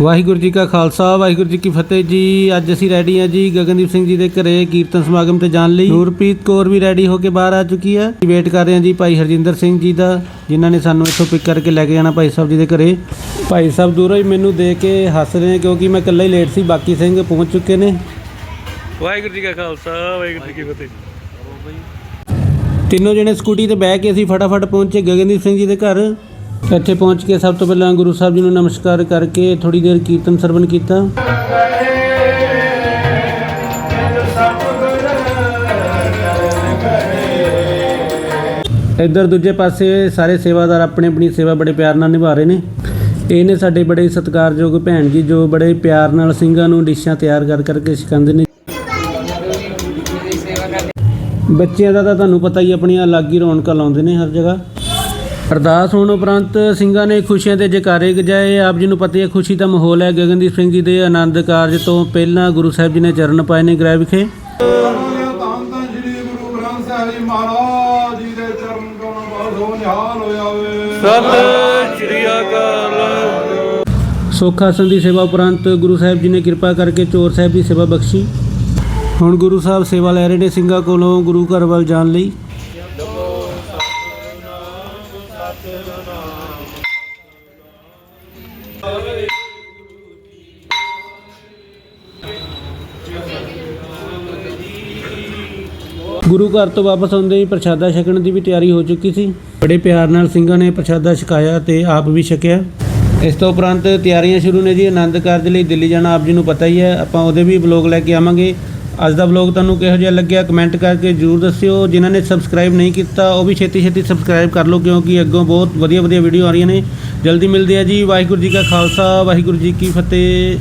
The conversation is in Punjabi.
ਵਾਹਿਗੁਰੂ ਜੀ ਕਾ ਖਾਲਸਾ ਵਾਹਿਗੁਰੂ ਜੀ ਕੀ ਫਤਿਹ ਜੀ। ਅੱਜ ਅਸੀਂ ਰੈਡੀ ਹਾਂ ਜੀ ਗਗਨਦੀਪ ਸਿੰਘ ਜੀ ਦੇ ਘਰੇ ਕੀਰਤਨ ਸਮਾਗਮ ਤੇ ਜਾਣ ਲਈ। ਨੂਰਪ੍ਰੀਤ ਕੌਰ ਵੀ ਰੈਡੀ ਹੋ ਕੇ ਬਾਹਰ ਆ ਚੁੱਕੀ ਹੈ। ਵੇਟ ਕਰ ਰਹੇ ਹਾਂ ਜੀ ਭਾਈ ਹਰਜਿੰਦਰ ਸਿੰਘ ਜੀ ਦਾ ਜਿਨ੍ਹਾਂ ਨੇ ਸਾਨੂੰ ਇੱਥੋਂ ਪਿਕ ਕਰਕੇ ਲੈ ਕੇ ਜਾਣਾ ਭਾਈ ਸਾਹਿਬ ਜੀ ਦੇ ਘਰੇ। ਭਾਈ ਸਾਹਿਬ ਦੂਰੋਂ ਹੀ ਮੈਨੂੰ ਦੇਖ ਕੇ ਹੱਸ ਰਹੇ ਨੇ ਕਿਉਂਕਿ ਮੈਂ ਇਕੱਲਾ ਹੀ ਲੇਟ ਸੀ ਬਾਕੀ ਸਿੰਘ ਪਹੁੰਚ ਚੁੱਕੇ ਨੇ। ਵਾਹਿਗੁਰੂ ਜੀ ਕਾ ਖਾਲਸਾ ਵਾਹਿਗੁਰੂ ਜੀ ਕੀ ਫਤਿਹ। ਤਿੰਨੋਂ ਜਣੇ ਸਕੂਟੀ ਤੇ ਬਹਿ ਕੇ ਅਸੀਂ ਫਟਾਫਟ ਪਹੁੰਚੇ ਗਗਨਦੀਪ ਸਿੰਘ ਜੀ ਦੇ ਘਰ। ਇੱਥੇ ਪਹੁੰਚ ਕੇ ਸਭ ਤੋਂ ਪਹਿਲਾਂ ਗੁਰੂ ਸਾਹਿਬ ਜੀ ਨੂੰ ਨਮਸਕਾਰ ਕਰਕੇ ਥੋੜੀ ਦੇਰ ਕੀਰਤਨ ਸਰਵਣ ਕੀਤਾ। ਇੱਧਰ ਦੂਜੇ ਪਾਸੇ ਸਾਰੇ ਸੇਵਾਦਾਰ ਆਪਣੀ ਆਪਣੀ ਸੇਵਾ ਬੜੇ ਪਿਆਰ ਨਾਲ ਨਿਭਾ ਰਹੇ ਨੇ। ਇਹ ਨੇ ਸਾਡੇ ਬੜੇ ਸਤਿਕਾਰਯੋਗ ਭੈਣ ਜੀ ਜੋ ਬੜੇ ਪਿਆਰ ਨਾਲ ਸਿੰਘਾਂ ਨੂੰ ਡਿਸ਼ਾਂ ਤਿਆਰ ਕਰ ਕਰਕੇ ਸਿਖਾਉਂਦੇ ਨੇ। ਬੱਚਿਆਂ ਦਾ ਤਾਂ ਤੁਹਾਨੂੰ ਪਤਾ ਹੀ ਆਪਣੀਆਂ ਅਲੱਗ ਹੀ ਰੌਣਕਾਂ ਲਾਉਂਦੇ ਨੇ ਹਰ ਜਗ੍ਹਾ। ਅਰਦਾਸ ਹੋਣ ਉਪਰੰਤ ਸਿੰਘਾਂ ਨੇ ਖੁਸ਼ੀਆਂ ਦੇ ਜਕਾਰੇ ਗਜਾਏ। ਆਪ ਜੀ ਨੂੰ ਪਤਾ ਹੈ ਖੁਸ਼ੀ ਦਾ ਮਾਹੌਲ ਹੈ। ਗਗਨਦੀਪ ਸਿੰਘ ਜੀ ਦੇ ਆਨੰਦ ਕਾਰਜ ਤੋਂ ਪਹਿਲਾਂ ਗੁਰੂ ਸਾਹਿਬ ਜੀ ਨੇ ਚਰਨ ਪਾਏ ਨੇ ਗ੍ਰਹਿ ਵਿਖੇ। ਸਤਿ ਸ਼੍ਰੀ ਅਕਾਲ ਸੁੱਖ ਆਸਨ ਦੀ ਸੇਵਾ ਉਪਰੰਤ ਗੁਰੂ ਸਾਹਿਬ ਜੀ ਨੇ ਕਿਰਪਾ ਕਰਕੇ ਚੋਰ ਸਾਹਿਬ ਦੀ ਸੇਵਾ ਬਖਸ਼ੀ। ਹੁਣ ਗੁਰੂ ਸਾਹਿਬ ਸੇਵਾ ਲੈ ਰਹੇ ਨੇ ਸਿੰਘਾਂ ਕੋਲੋਂ ਗੁਰੂ ਘਰ ਵੱਲ ਜਾਣ ਲਈ। ਗੁਰੂ ਘਰ ਤੋਂ ਵਾਪਸ ਆਉਂਦੇ ਹੀ ਪ੍ਰਸ਼ਾਦਾ ਛਕਣ ਦੀ ਵੀ ਤਿਆਰੀ ਹੋ ਚੁੱਕੀ ਸੀ। ਬੜੇ ਪਿਆਰ ਨਾਲ ਸਿੰਘਾਂ ਨੇ ਪ੍ਰਸ਼ਾਦਾ ਛਕਾਇਆ ਤੇ ਆਪ ਵੀ ਛਕਿਆ। ਇਸ ਤੋਂ ਉਪਰੰਤ ਤਿਆਰੀਆਂ ਸ਼ੁਰੂ ਨੇ ਜੀ। ਆਨੰਦ ਕਾਰਜ ਲਈ ਦਿੱਲੀ ਜਾਣਾ ਆਪ ਜੀ ਨੂੰ ਪਤਾ ਹੀ ਹੈ। ਆਪਾਂ ਉਹਦੇ ਵੀ ਵਲੌਗ ਲੈ ਕੇ ਆਵਾਂਗੇ। ਅੱਜ ਦਾ ਵਲੌਗ ਤੁਹਾਨੂੰ ਕਿਹੋ ਜਿਹਾ ਲੱਗਿਆ? ਕਮੈਂਟ ਕਰਕੇ ਜਰੂਰ ਦੱਸਿਓ। ਜਿਨ੍ਹਾਂ ਨੇ ਸਬਸਕ੍ਰਾਈਬ ਨਹੀਂ ਕੀਤਾ, ਉਹ ਵੀ ਛੇਤੀ ਛੇਤੀ ਸਬਸਕ੍ਰਾਈਬ ਕਰ ਲਓ, ਕਿਉਂਕਿ ਅੱਗੋਂ ਬਹੁਤ ਵਧੀਆ ਵਧੀਆ ਵੀਡੀਓ ਆ ਰਹੀਆਂ ਨੇ। ਜਲਦੀ ਮਿਲਦੇ ਆ ਜੀ। ਵਾਹਿਗੁਰੂ ਜੀ ਕਾ ਖਾਲਸਾ, ਵਾਹਿਗੁਰੂ ਜੀ ਕੀ ਫਤਿਹ।